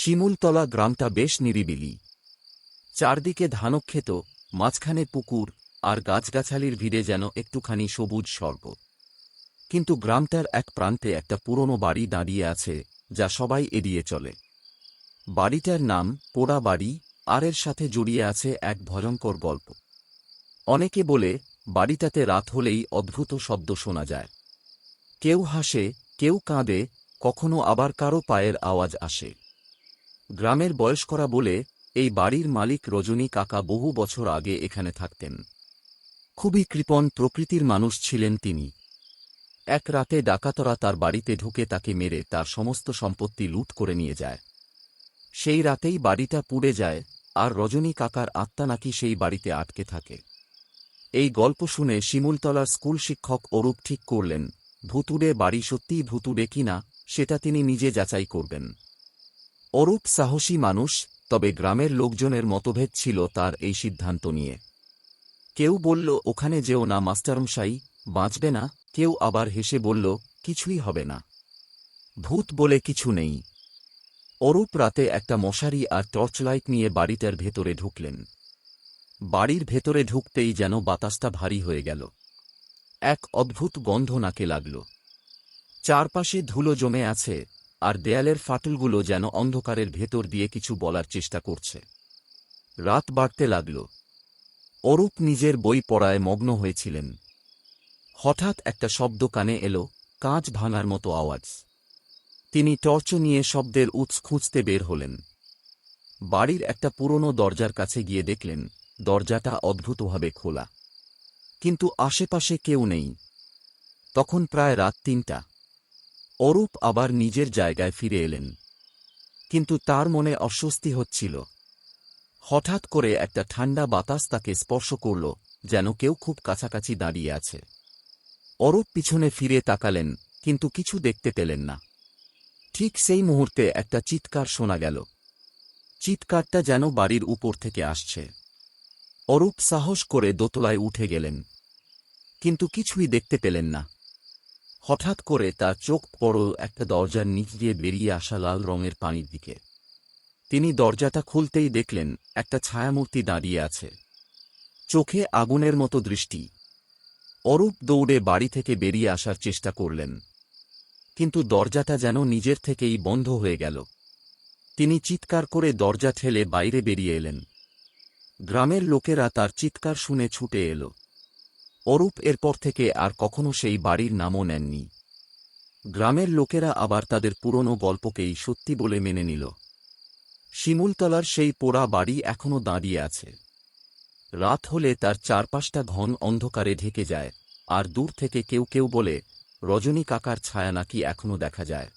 শিমুলতলা গ্রামটা বেশ নিরিবিলি। চারদিকে ধানক্ষেত, মাঝখানে পুকুর আর গাছগাছালির ভিড়ে যেন একটুখানি সবুজ স্বর্গ। কিন্তু গ্রামটার এক প্রান্তে একটা পুরনো বাড়ি দাঁড়িয়ে আছে যা সবাই এড়িয়ে চলে। বাড়িটার নাম পোড়া বাড়ি, আর এর সাথে জড়িয়ে আছে এক ভয়ঙ্কর গল্প। অনেকে বলে, বাড়িটাতে রাত হলেই অদ্ভুত শব্দ শোনা যায়। কেউ হাসে, কেউ কাঁদে, কখনো আবার কারও পায়ের আওয়াজ আসে। গ্রামের বয়স্করা বলে, এই বাড়ির মালিক রজনী কাকা বহু বছর আগে এখানে থাকতেন। খুবই কৃপণ প্রকৃতির মানুষ ছিলেন তিনি। এক রাতে ডাকাতরা তার বাড়িতে ঢুকে তাকে মেরে তার সমস্ত সম্পত্তি লুট করে নিয়ে যায়। সেই রাতেই বাড়িটা পুড়ে যায়, আর রজনী কাকার আত্মা নাকি সেই বাড়িতে আটকে থাকে। এই গল্প শুনে শিমুলতলার স্কুল শিক্ষক অরূপ ঠিক করলেন, ভুতুড়ে বাড়ি সত্যিই ভুতুড়ে কিনা সেটা তিনি নিজে যাচাই করবেন। অরূপ সাহসী মানুষ, তবে গ্রামের লোকজনের মতভেদ ছিল তার এই সিদ্ধান্ত নিয়ে। কেউ বলল, ওখানে যেও না, মাস্টারমশাই, বাঁচবে না। কেউ আবার হেসে বলল, কিছুই হবে না। ভূত বলে কিছু নেই। অরূপ রাতে একটা মশারি আর টর্চলাইট নিয়ে বাড়িটার ভেতরে ঢুকলেন। বাড়ির ভেতরে ঢুকতেই যেন বাতাসটা ভারী হয়ে গেল। এক অদ্ভুত গন্ধ নাকে লাগল। চারপাশে ধুলো জমে আছে। আর দেয়ালের ফাটলগুলো যেন অন্ধকারের ভেতর দিয়ে কিছু বলার চেষ্টা করছে। রাত বাড়তে লাগল। অরূপ নিজের বই পড়ায় মগ্ন হয়েছিলেন। হঠাৎ একটা শব্দ কানে এলো, কাঁচ ভাঙার মতো আওয়াজ। তিনি টর্চ নিয়ে শব্দের উৎস খুঁজতে বের হলেন। বাড়ির একটা পুরনো দরজার কাছে গিয়ে দেখলেন, দরজাটা অদ্ভুতভাবে খোলা। কিন্তু আশেপাশে কেউ নেই। তখন প্রায় রাত তিনটা। অরূপ আবার নিজের জায়গায় ফিরে এলেন। কিন্তু তার মনে অস্বস্তি হচ্ছিল। হঠাৎ করে একটা ঠান্ডা বাতাস তাকে স্পর্শ করল, যেন কেউ খুব কাছাকাছি দাঁড়িয়ে আছে। অরূপ পিছনে ফিরে তাকালেন, কিন্তু কিছু দেখতে পেলেন না। ঠিক সেই মুহূর্তে একটা চিৎকার শোনা গেল। চিৎকারটা যেন বাড়ির উপর থেকে আসছে। অরূপ সাহস করে দোতলায় উঠে গেলেন। কিন্তু কিছুই দেখতে পেলেন না। হঠাৎ করে তার চোখ পড়ল একটা দরজার নিচ দিয়ে বেরিয়ে আসা লাল রঙের পানির দিকে। তিনি দরজাটা খুলতেই দেখলেন একটা ছায়ামূর্তি দাঁড়িয়ে আছে। চোখে আগুনের মতো দৃষ্টি। অরূপ দৌড়ে বাড়ি থেকে বেরিয়ে আসার চেষ্টা করলেন। কিন্তু দরজাটা যেন নিজের থেকেই বন্ধ হয়ে গেল। তিনি চিৎকার করে দরজা ঠেলে বাইরে বেরিয়ে এলেন। গ্রামের লোকেরা তার চিৎকার শুনে ছুটে এল। অরূপ এরপর থেকে আর কখনো সেই বাড়ির নামও নেননি। গ্রামের লোকেরা আবার তাদের পুরনো গল্পকেই সত্যি বলে মেনে নিল। শিমুলতলার সেই পোড়া বাড়ি এখনও দাঁড়িয়ে আছে। রাত হলে তার চারপাশটা ঘন অন্ধকারে ঢেকে যায়, আর দূর থেকে কেউ কেউ বলে, রজনী কাকার ছায়া নাকি এখনও দেখা যায়?